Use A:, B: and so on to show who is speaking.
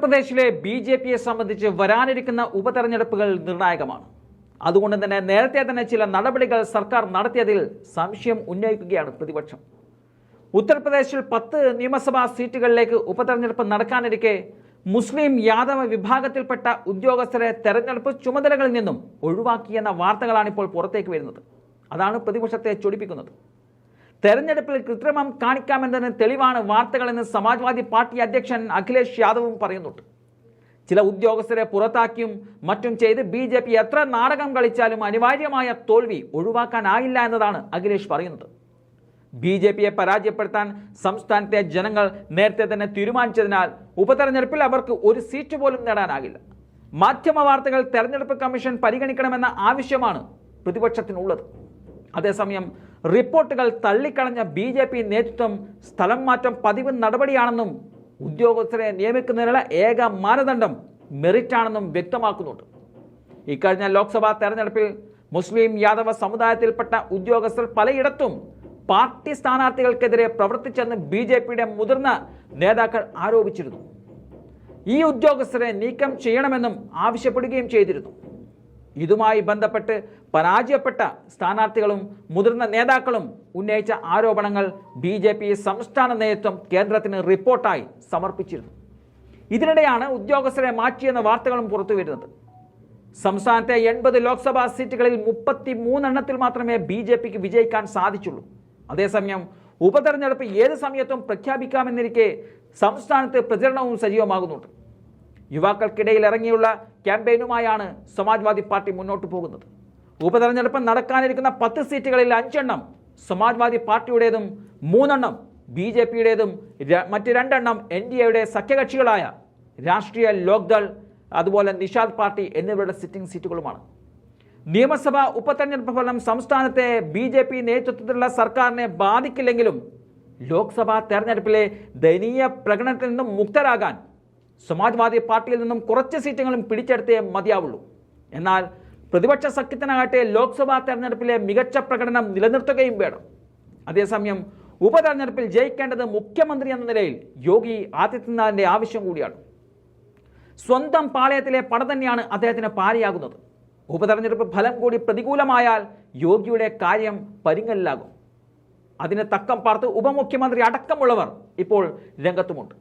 A: ഉത്തർപ്രദേശിലെ B J പിയെ സംബന്ധിച്ച് വരാനിരിക്കുന്ന ഉപതെരഞ്ഞെടുപ്പുകൾ നിർണായകമാണ്. അതുകൊണ്ട് തന്നെ നേരത്തെ തന്നെ ചില നടപടികൾ സർക്കാർ നടത്തിയതിൽ സംശയം ഉന്നയിക്കുകയാണ് പ്രതിപക്ഷം. ഉത്തർപ്രദേശിൽ പത്ത് നിയമസഭാ സീറ്റുകളിലേക്ക് ഉപതെരഞ്ഞെടുപ്പ് നടക്കാനിരിക്കെ മുസ്ലിം യാദവ വിഭാഗത്തിൽപ്പെട്ട ഉദ്യോഗസ്ഥരെ തെരഞ്ഞെടുപ്പ് ചുമതലകളിൽ നിന്നും ഒഴിവാക്കിയെന്ന വാർത്തകളാണ് ഇപ്പോൾ പുറത്തേക്ക് വരുന്നത്. അതാണ് പ്രതിപക്ഷത്തെ ചൊടിപ്പിക്കുന്നത്. തെരഞ്ഞെടുപ്പിൽ കൃത്രിമം കാണിക്കാമെന്നതിന് തെളിവാണ് വാർത്തകളെന്ന് സമാജ്വാദി പാർട്ടി അധ്യക്ഷൻ അഖിലേഷ് യാദവും പറയുന്നുണ്ട്. ചില ഉദ്യോഗസ്ഥരെ പുറത്താക്കിയും മറ്റും ചെയ്ത് ബി ജെ പി എത്ര നാടകം കളിച്ചാലും അനിവാര്യമായ തോൽവി ഒഴിവാക്കാനായില്ല എന്നതാണ് അഖിലേഷ് പറയുന്നത്. ബി ജെ പിയെ പരാജയപ്പെടുത്താൻ സംസ്ഥാനത്തെ ജനങ്ങൾ നേരത്തെ തന്നെ തീരുമാനിച്ചതിനാൽ ഉപതെരഞ്ഞെടുപ്പിൽ അവർക്ക് ഒരു സീറ്റ് പോലും നേടാനാകില്ല. മാധ്യമ വാർത്തകൾ തെരഞ്ഞെടുപ്പ് കമ്മീഷൻ പരിഗണിക്കണമെന്ന ആവശ്യമാണ് പ്രതിപക്ഷത്തിനുള്ളത്. അതേസമയം റിപ്പോർട്ടുകൾ തള്ളിക്കളഞ്ഞ ബി ജെ പി നേതൃത്വം സ്ഥലം മാറ്റം പതിവ് നടപടിയാണെന്നും ഉദ്യോഗസ്ഥരെ നിയമിക്കുന്നതിനുള്ള ഏക മാനദണ്ഡം മെറിറ്റാണെന്നും വ്യക്തമാക്കുന്നുണ്ട്. ഇക്കഴിഞ്ഞ ലോക്സഭാ തെരഞ്ഞെടുപ്പിൽ മുസ്ലിം യാദവ സമുദായത്തിൽപ്പെട്ട ഉദ്യോഗസ്ഥർ പലയിടത്തും പാർട്ടി സ്ഥാനാർത്ഥികൾക്കെതിരെ പ്രവർത്തിച്ചെന്ന് ബി ജെ പിയുടെ മുതിർന്ന നേതാക്കൾ ആരോപിച്ചിരുന്നു. ഈ ഉദ്യോഗസ്ഥരെ നീക്കം ചെയ്യണമെന്നും ആവശ്യപ്പെടുകയും ചെയ്തിരുന്നു. ഇതുമായി ബന്ധപ്പെട്ട് പരാജയപ്പെട്ട സ്ഥാനാർത്ഥികളും മുതിർന്ന നേതാക്കളും ഉന്നയിച്ച ആരോപണങ്ങൾ ബി ജെ പി സംസ്ഥാന നേതൃത്വം കേന്ദ്രത്തിന് റിപ്പോർട്ടായി സമർപ്പിച്ചിരുന്നു. ഇതിനിടെയാണ് ഉദ്യോഗസ്ഥരെ മാറ്റിയെന്ന വാർത്തകളും പുറത്തു വരുന്നത്. സംസ്ഥാനത്തെ എൺപത് ലോക്സഭാ സീറ്റുകളിൽ മുപ്പത്തി മൂന്നെണ്ണത്തിൽ മാത്രമേ ബി ജെ പിക്ക് വിജയിക്കാൻ സാധിച്ചുള്ളൂ. അതേസമയം ഉപതെരഞ്ഞെടുപ്പ് ഏത് സമയത്തും പ്രഖ്യാപിക്കാമെന്നിരിക്കെ സംസ്ഥാനത്ത് പ്രചരണവും സജീവമാകുന്നുണ്ട്. യുവാക്കൾക്കിടയിൽ ഇറങ്ങിയുള്ള ക്യാമ്പയിനുമായാണ് സമാജ്വാദി പാർട്ടി മുന്നോട്ട് പോകുന്നത്. ഉപതെരഞ്ഞെടുപ്പ് നടക്കാനിരിക്കുന്ന പത്ത് സീറ്റുകളിൽ അഞ്ചെണ്ണം സമാജ്വാദി പാർട്ടിയുടേതും മൂന്നെണ്ണം ബി ജെ പിയുടേതും മറ്റ് രണ്ടെണ്ണം എൻ ഡി എയുടെ സഖ്യകക്ഷികളായ രാഷ്ട്രീയ ലോക്ദൾ അതുപോലെ നിഷാദ് പാർട്ടി എന്നിവരുടെ സിറ്റിംഗ് സീറ്റുകളുമാണ്. നിയമസഭാ ഉപതെരഞ്ഞെടുപ്പ് ഫലം സംസ്ഥാനത്തെ ബി ജെ പി നേതൃത്വത്തിലുള്ള സർക്കാരിനെ ബാധിക്കില്ലെങ്കിലും ലോക്സഭാ തെരഞ്ഞെടുപ്പിലെ ദയനീയ പ്രകടനത്തിൽ നിന്നും മുക്തരാകാൻ സമാജ്വാദി പാർട്ടിയിൽ നിന്നും കുറച്ച് സീറ്റുകളും പിടിച്ചെടുത്തേ മതിയാവുള്ളൂ. എന്നാൽ പ്രതിപക്ഷ സഖ്യത്തിനാകട്ടെ ലോക്സഭാ തെരഞ്ഞെടുപ്പിലെ മികച്ച പ്രകടനം നിലനിർത്തുകയും വേണം. അതേസമയം ഉപതെരഞ്ഞെടുപ്പിൽ ജയിക്കേണ്ടത് മുഖ്യമന്ത്രി എന്ന നിലയിൽ യോഗി ആദിത്യനാഥിന്റെ ആവശ്യം കൂടിയാണ്. സ്വന്തം പാളയത്തിലെ പട തന്നെയാണ് അദ്ദേഹത്തിന് പാരയാകുന്നത്. ഉപതെരഞ്ഞെടുപ്പ് ഫലം കൂടി പ്രതികൂലമായാൽ യോഗിയുടെ കാര്യം പരിങ്ങലിലാകും അതിന് തക്കം പാർത്ത് ഉപമുഖ്യമന്ത്രി അടക്കമുള്ളവർ ഇപ്പോൾ രംഗത്തുമുണ്ട്.